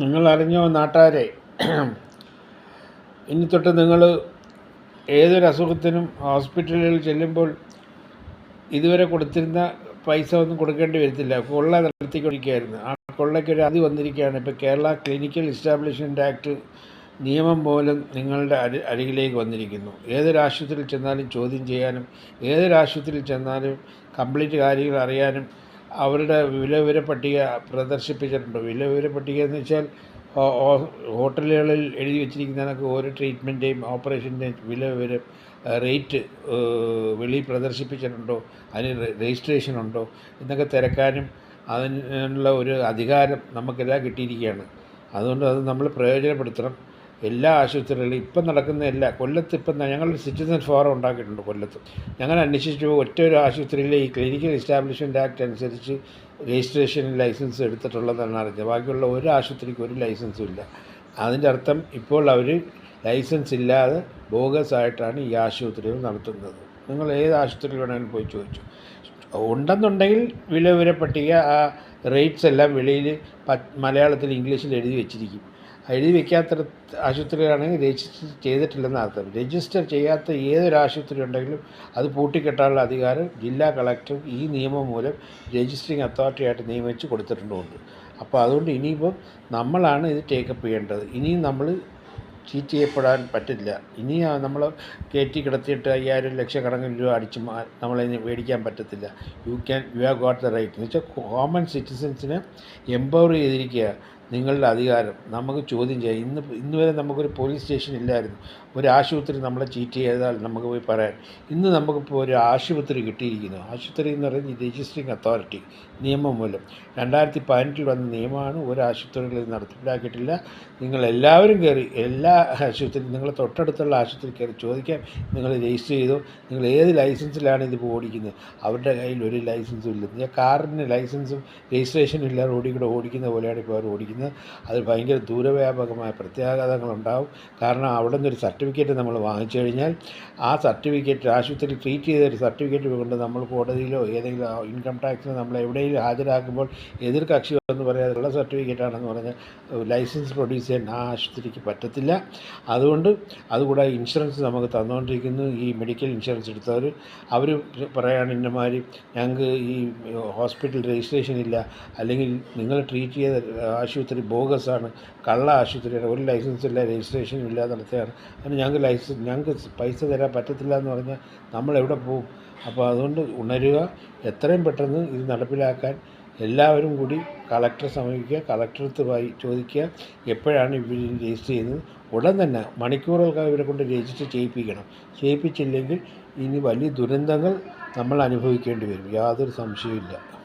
നിങ്ങൾ അറിഞ്ഞോ നാട്ടുകാരെ ഇനി തൊട്ട് നിങ്ങൾ ഏതൊരു അസുഖത്തിനും ഹോസ്പിറ്റലുകളിൽ ചെല്ലുമ്പോൾ ഇതുവരെ കൊടുത്തിരുന്ന പൈസ ഒന്നും കൊടുക്കേണ്ടി വരത്തില്ല. കൊള്ള നടത്തിക്കൊണ്ടിരിക്കുകയായിരുന്നു. ആ കൊള്ളയ്ക്ക് ഒരു അതി വന്നിരിക്കുകയാണ്. ഇപ്പോൾ കേരള ക്ലിനിക്കൽ എസ്റ്റാബ്ലിഷ്മെന്റ് ആക്ട് നിയമം മൂലം നിങ്ങളുടെ അരി അരികിലേക്ക് വന്നിരിക്കുന്നു. ഏതൊരു ആശുപത്രിയിൽ ചെന്നാലും ചോദ്യം ചെയ്യാനും ഏതൊരു ആശുപത്രിയിൽ ചെന്നാലും കംപ്ലീറ്റ് കാര്യങ്ങൾ അറിയാനും അവരുടെ വില വിവര പട്ടിക പ്രദർശിപ്പിച്ചിട്ടുണ്ട്. വില വിവര പട്ടിക എന്ന് വെച്ചാൽ ഹോട്ടലുകളിൽ എഴുതി വെച്ചിരിക്കുന്നതിനൊക്കെ ഓരോ ട്രീറ്റ്മെന്റേയും ഓപ്പറേഷന്റെയും വില വിവരം റേറ്റ് വെളി പ്രദർശിപ്പിച്ചിട്ടുണ്ടോ? അതിന് രജിസ്ട്രേഷൻ ഉണ്ടോ എന്നൊക്കെ തിരക്കാനും അതിനുള്ള ഒരു അധികാരം നമുക്കെല്ലാം കിട്ടിയിരിക്കുകയാണ്. അതുകൊണ്ട് അത് നമ്മൾ പ്രയോജനപ്പെടുത്തണം. എല്ലാ ആശുപത്രികളിലും ഇപ്പം നടക്കുന്ന എല്ലാ കൊല്ലത്ത് ഇപ്പം ഞങ്ങൾ സിറ്റിസൺ ഫോറം ഉണ്ടാക്കിയിട്ടുണ്ട് കൊല്ലത്ത്. ഞങ്ങൾ അന്വേഷിച്ചപ്പോൾ ഒറ്റ ഒരു ആശുപത്രിയിലെ ഈ ക്ലിനിക്കൽ എസ്റ്റാബ്ലിഷ്മെന്റ് ആക്ട് അനുസരിച്ച് രജിസ്ട്രേഷൻ ലൈസൻസ് എടുത്തിട്ടുള്ളതാണ് അറിഞ്ഞത്. ബാക്കിയുള്ള ഒരു ആശുപത്രിക്ക് ഒരു ലൈസൻസും ഇല്ല. അതിന്റെ അർത്ഥം ഇപ്പോൾ അവർ ലൈസൻസ് ഇല്ലാതെ ബോഗസ് ആയിട്ടാണ് ഈ ആശുപത്രികൾ നടത്തുന്നത്. നിങ്ങൾ ഏത് ആശുപത്രിയിൽ വേണമെങ്കിലും പോയി ചോദിച്ചു. ഉണ്ടെന്നുണ്ടെങ്കിൽ വില വിവര പട്ടിക ആ റേറ്റ്സ് എല്ലാം വെളിയിൽ മലയാളത്തിൽ ഇംഗ്ലീഷിൽ എഴുതി വെച്ചിരിക്കും. എഴുതി വെക്കാത്ത ആശുപത്രികളാണെങ്കിൽ രജിസ്റ്റർ ചെയ്തിട്ടില്ലെന്ന് അർത്ഥം. രജിസ്റ്റർ ചെയ്യാത്ത ഏതൊരു ആശുപത്രി ഉണ്ടെങ്കിലും അത് പൂട്ടിക്കെട്ടാനുള്ള അധികാരം ജില്ലാ കളക്ടർ ഈ നിയമം മൂലം രജിസ്റ്ററിങ് അതോറിറ്റിയായിട്ട് നിയമിച്ച് കൊടുത്തിട്ടുണ്ടുണ്ട്. അപ്പോൾ അതുകൊണ്ട് ഇനിയിപ്പം നമ്മളാണ് ഇത് ടേക്കപ്പ് ചെയ്യേണ്ടത്. ഇനിയും നമ്മൾ ചീറ്റ് ചെയ്യപ്പെടാൻ പറ്റില്ല. ഇനി നമ്മൾ കയറ്റി കിടത്തിയിട്ട് അയ്യായിരം ലക്ഷക്കണക്കിന് രൂപ അടിച്ച് നമ്മളെ നമ്മളതിന് മേടിക്കാൻ പറ്റത്തില്ല. You can you have got the right എന്ന് വെച്ചാൽ കോമൺ സിറ്റിസൻസിനെ എംപവർ ചെയ്തിരിക്കുക നിങ്ങളുടെ അധികാരം നമുക്ക് ചോദ്യം ചെയ്യാം. ഇന്ന് ഇന്ന് വരെ നമുക്കൊരു പോലീസ് സ്റ്റേഷൻ ഇല്ലായിരുന്നു. ഒരു ആശുപത്രി നമ്മളെ ചീറ്റ് ചെയ്താൽ നമുക്ക് പോയി പറയാം ഇന്ന് നമുക്കിപ്പോൾ ഒരു ആശുപത്രി കിട്ടിയിരിക്കുന്നു. ആശുപത്രി എന്ന് പറയുന്നത് രജിസ്ട്രിങ് അതോറിറ്റി നിയമം മൂലം. രണ്ടായിരത്തി പതിനെട്ടിൽ വന്ന നിയമമാണ് ഒരു ആശുപത്രികളിൽ നടപ്പിലാക്കിയിട്ടില്ല. നിങ്ങളെല്ലാവരും കയറി എല്ലാ ആശുപത്രി നിങ്ങളെ തൊട്ടടുത്തുള്ള ആശുപത്രി കയറി ചോദിക്കാം നിങ്ങൾ രജിസ്റ്റർ ചെയ്തു. നിങ്ങൾ ഏത് ലൈസൻസിലാണ് ഇതിപ്പോൾ ഓടിക്കുന്നത്? അവരുടെ കയ്യിൽ ഒരു ലൈസൻസും ഇല്ല. കാറിന് ലൈസൻസും രജിസ്ട്രേഷനും ഇല്ലാതെ റോഡിൽ കൂടെ ഓടിക്കുന്ന പോലെയാണ് ഇപ്പോൾ അവർ ഓടിക്കുന്നത്. അത് ഭയങ്കര ദൂരവ്യാപകമായ പ്രത്യാഘാതങ്ങളുണ്ടാവും. കാരണം അവിടെ നിന്നൊരു സർട്ടിഫിക്കറ്റ് നമ്മൾ വാങ്ങിച്ചു കഴിഞ്ഞാൽ ആ സർട്ടിഫിക്കറ്റ് ആശുപത്രി ട്രീറ്റ് ചെയ്ത ഒരു സർട്ടിഫിക്കറ്റ് കൊണ്ട് നമ്മൾ കോടതിയിലോ ഏതെങ്കിലും ഇൻകം ടാക്സിനോ നമ്മൾ എവിടെയെങ്കിലും ഹാജരാക്കുമ്പോൾ എതിർ കക്ഷി എന്ന് പറയാതുള്ള സർട്ടിഫിക്കറ്റ് ആണെന്ന് പറഞ്ഞാൽ ലൈസൻസ് പ്രൊഡ്യൂസ് ചെയ്യാൻ ആ ആശുപത്രിക്ക് പറ്റത്തില്ല. അതുകൊണ്ട് അതുകൂടാതെ ഇൻഷുറൻസ് നമുക്ക് തന്നുകൊണ്ടിരിക്കുന്നു. ഈ മെഡിക്കൽ ഇൻഷുറൻസ് എടുത്തവർ അവർ പറയാണ് ഇന്നമാതിരി ഞങ്ങൾക്ക് ഈ ഹോസ്പിറ്റൽ രജിസ്ട്രേഷൻ ഇല്ല. അല്ലെങ്കിൽ നിങ്ങൾ ട്രീറ്റ് ചെയ്ത ആശുപത്രി ബോഗസാണ്. കള്ള ആശുപത്രിയാണ്. ഒരു ലൈസൻസ് ഇല്ല രജിസ്ട്രേഷനും ഇല്ല നടത്തുകയാണ് അതിന് ഞങ്ങൾക്ക് ലൈസൻസ് ഞങ്ങൾക്ക് പൈസ തരാൻ പറ്റത്തില്ല എന്ന് പറഞ്ഞാൽ നമ്മൾ എവിടെ പോകും? അപ്പോൾ അതുകൊണ്ട് ഉണരുക. എത്രയും പെട്ടെന്ന് ഇത് നടപ്പിലാക്കാൻ എല്ലാവരും കൂടി കളക്ടറെ സമീപിക്കുക. കളക്ടറത്ത് പോയി ചോദിക്കുക. എപ്പോഴാണ് ഇവർ രജിസ്റ്റർ ചെയ്യുന്നത്? ഉടൻ തന്നെ മണിക്കൂറുകൾക്ക് ഇവരെ കൊണ്ട് രജിസ്റ്റർ ചെയ്യിപ്പിക്കണം. ചെയ്യിപ്പിച്ചില്ലെങ്കിൽ ഇനി വലിയ ദുരന്തങ്ങൾ നമ്മൾ അനുഭവിക്കേണ്ടി വരും. യാതൊരു സംശയവും ഇല്ല